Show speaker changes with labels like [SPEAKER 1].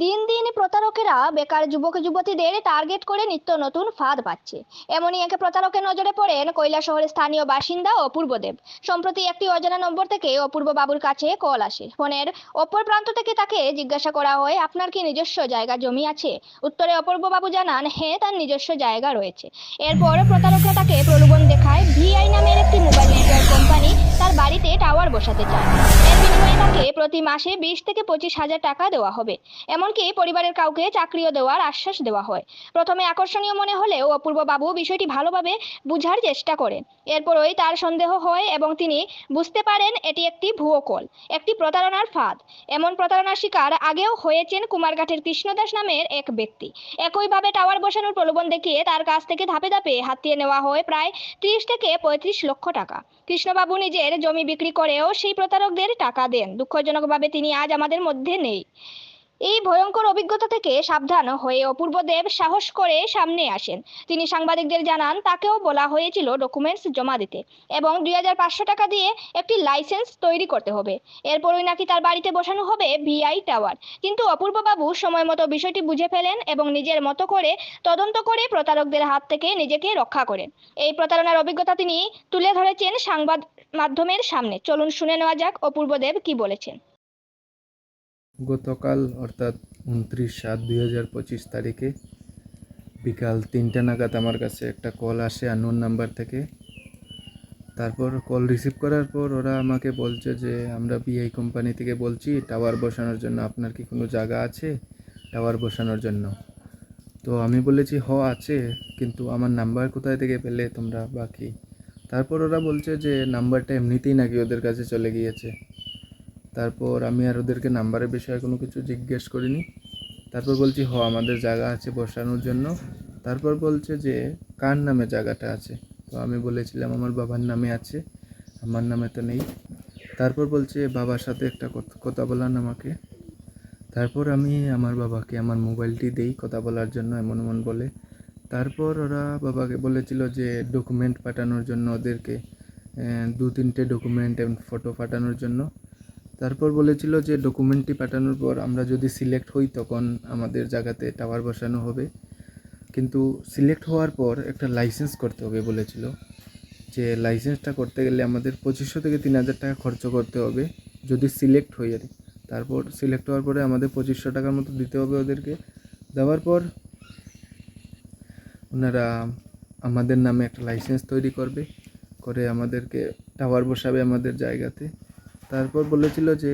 [SPEAKER 1] দিন দিন প্রতারকেরা বেকার যুবক যুবতীদের টার্গেট করে নিত্য নতুন ফাঁদ পাচ্ছে। এমনই এক প্রতারকের নজরে পড়েন কৈলাসহরের স্থানীয় বাসিন্দা অপূর্বদেব। সম্প্রতি একটি অজানা নম্বর থেকে অপূর্ব বাবুর কাছে কল আসে। ফোনের অপর প্রান্ত থেকে তাকে জিজ্ঞাসা করা হয়, আপনার কি নিজস্ব জায়গা জমি আছে? উত্তরে অপূর্ব বাবু জানান হ্যাঁ তার নিজস্ব জায়গা রয়েছে। এরপর প্রতারকরা তাকে প্রলোভন দেখায়, ভিআই নামের একটি মোবাইল নেটওয়ার্ক কোম্পানি তার বাড়িতে টাওয়ার বসাতে চায়। তাকে প্রতি মাসে বিশ থেকে পঁচিশ হাজার টাকা দেওয়া হবে। এমনকি পরিবারের কাউকে চাকরিও দেওয়ার আশ্বাস দেওয়া হয়। প্রথমে আকর্ষণীয় মনে হলেও অপূর্ব বাবু বিষয়টি ভালোভাবে বুঝার চেষ্টা করেন। এরপরই তার সন্দেহ হয় এবং তিনি বুঝতে পারেন এটি একটি ভুয়ো কল, একটি প্রতারণার ফাঁদ। এমন প্রতারণার শিকার আগেও হয়েছেন কুমারঘাটের কৃষ্ণদাস নামের এক ব্যক্তি। একইভাবে টাওয়ার বসানোর প্রলোভন দেখিয়ে তার কাছ থেকে ধাপে ধাপে হাতিয়ে নেওয়া হয় প্রায় ত্রিশ থেকে পঁয়ত্রিশ লক্ষ টাকা। কৃষ্ণবাবু নিজের জমি বিক্রি করেও সেই প্রতারকদের টাকা দেন। দুঃখজনকভাবে তিনি আজ আমাদের মধ্যে নেই। এই ভয়ঙ্কর অভিজ্ঞতা থেকে সাবধান হয়ে অপূর্ব দেব সাহস করে সামনে আসেন। তিনি সাংবাদিকদের জানান, তাকেও বলা হয়েছিল ডকুমেন্টস জমা দিতে এবং দুই হাজার পাঁচশো টাকা দিয়ে একটি লাইসেন্স তৈরি করতে হবে। এরপরই নাকি তার বাড়িতে বসানো হবে ভিআই টাওয়ার কিন্তু অপূর্ববাবু সময় মতো বিষয়টি বুঝে ফেলেন এবং নিজের মতো করে তদন্ত করে প্রতারকদের হাত থেকে নিজেকে রক্ষা করেন। এই প্রতারণার অভিজ্ঞতা তিনি তুলে ধরেছেন সংবাদ মাধ্যমের সামনে। চলুন শুনে নেওয়া যাক অপূর্ব দেব কি বলেছেন।
[SPEAKER 2] গতকাল, অর্থাৎ উনত্রিশ সাত দুই হাজার পঁচিশ তারিখে বিকাল তিনটা নাগাদ আমার কাছে একটা কল আসে আননোন নাম্বার থেকে। তারপর কল রিসিভ করার পর ওরা আমাকে বলছে যে, আমরা বিআই কোম্পানি থেকে বলছি টাওয়ার বসানোর জন্য আপনার কি কোনো জায়গা আছে? টাওয়ার বসানোর জন্য। তো আমি বলেছি, হ, আছে, কিন্তু আমার নাম্বার কোথায় থেকে পেলে তোমরা বাকি তারপর ওরা বলছে যে নাম্বারটা এমনিতেই নাকি ওদের কাছে চলে গিয়েছে। তারপর আমি আর ওদেরকে নাম্বারের বিষয়ে কোনো কিছু জিজ্ঞেস করিনি। তারপর বলছি, হ, আমাদের জায়গা আছে বসানোর জন্য। তারপর বলছে যে, কার নামে জায়গাটা আছে? তো আমি বলেছিলাম, আমার বাবার নামে আছে, আমার নামে তো নেই। তারপর বলছে, বাবার সাথে একটা কথ- বলান আমাকে। তারপর আমি আমার বাবাকে আমার মোবাইলটি দেই, কথা বলার জন্য এমন এমন বলে। তারপর ওরা বাবাকে বলেছিল যে ডকুমেন্ট পাঠানোর জন্য ওদেরকে দু তিনটে ডকুমেন্ট এবং ফটো পাঠানোর জন্য। তারপর বলেছিল যে ডকুমেন্টটি পাঠানোর পর আমরা যদি সিলেক্ট হই তখন আমাদের জায়গাতে টাওয়ার বসানো হবে। কিন্তু সিলেক্ট হওয়ার পর একটা লাইসেন্স করতে হবে বলেছিল। যে লাইসেন্সটা করতে গেলে আমাদের পঁচিশশো থেকে তিন হাজার টাকা খরচ করতে হবে, যদি সিলেক্ট হই আর তারপর সিলেক্ট হওয়ার পরে আমাদের পঁচিশশো টাকার মতো দিতে হবে ওদেরকে। দেওয়ার পর ওনারা আমাদের নামে একটা লাইসেন্স তৈরি করবে, করে আমাদেরকে টাওয়ার বসাবে আমাদের জায়গাতে। তারপর বলেছিল যে